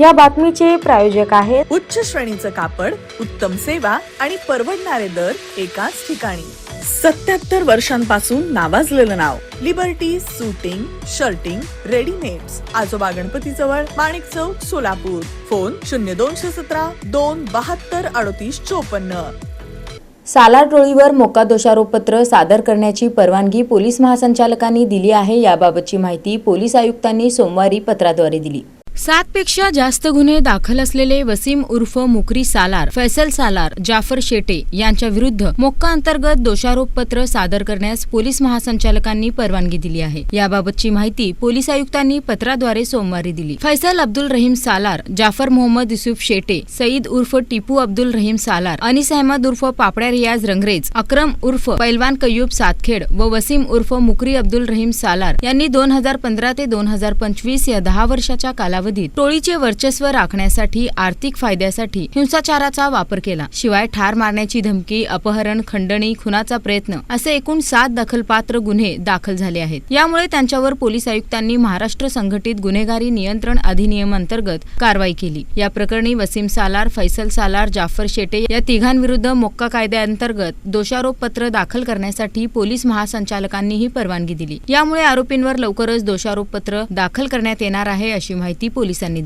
या बातमीचे प्रायोजक आहेत उच्च श्रेणीचं कापड उत्तम सेवा आणि परवडणारे दर एकाच ठिकाणी. सत्याहत्तर वर्षांपासून नावाजलेलं नाव Liberty suiting shirting readymades Ajoba Ganapati जवळ माणिक चौक सोलापूर. फोन शून्य दोनशे सतरा दोन बहात्तर अडतीस चोपन्न. सालार टोळीवर मोका दोषारोपपत्र सादर करण्याची परवानगी पोलीस महासंचालकांनी दिली आहे याबाबतची माहिती पोलीस आयुक्तांनी सोमवारी पत्राद्वारे दिली. सातपेक्षा जास्त गुन्हे दाखल असलेले वसीम उर्फ मुकरी सालार फैसल सालार जाफर शेटे यांच्या विरुद्ध मोक्का अंतर्गत दोषारोपपत्र सादर करण्यास पोलीस महासंचालकांनी परवानगी दिली आहे. याबाबतची माहिती पोलीस आयुक्तांनी पत्राद्वारे सोमवारी दिली. फैसल अब्दुल रहीम सालार जाफर मोहम्मद युसुफ शेटे सईद उर्फ टिपू अब्दुल रहीम सालार अनिस अहमद उर्फ पापड्या रियाज रंगरेज अक्रम उर्फ पैलवान कय्यूब सातखेड व वसीम उर्फ मुकरी अब्दुल रहीम सालार यांनी दोन हजार पंधरा ते दोन हजार पंचवीस या दहा वर्षाच्या कालावधीत टोळीचे वर्चस्व राखण्यासाठी आर्थिक फायद्यासाठी हिंसाचाराचा वापर केला. शिवाय ठार मारण्याची धमकी अपहरण खंडणी खुनाचा प्रयत्न असे एकूण सात दखलपात्र गुन्हे दाखल झाले आहेत. यामुळे त्यांच्यावर पोलीस आयुक्तांनी महाराष्ट्र संघटित गुन्हेगारी नियंत्रण अधिनियम अंतर्गत कारवाई केली. या प्रकरणी वसीम सालार फैसल सालार जाफर शेटे या तिघांविरुद्ध मोक्का कायद्याअंतर्गत दोषारोप पत्र दाखल करण्यासाठी पोलीस महासंचालकांनीही परवानगी दिली. यामुळे आरोपींवर लवकरच दोषारोप पत्र दाखल करण्यात येणार आहे अशी माहिती पोलिसांनी दिली.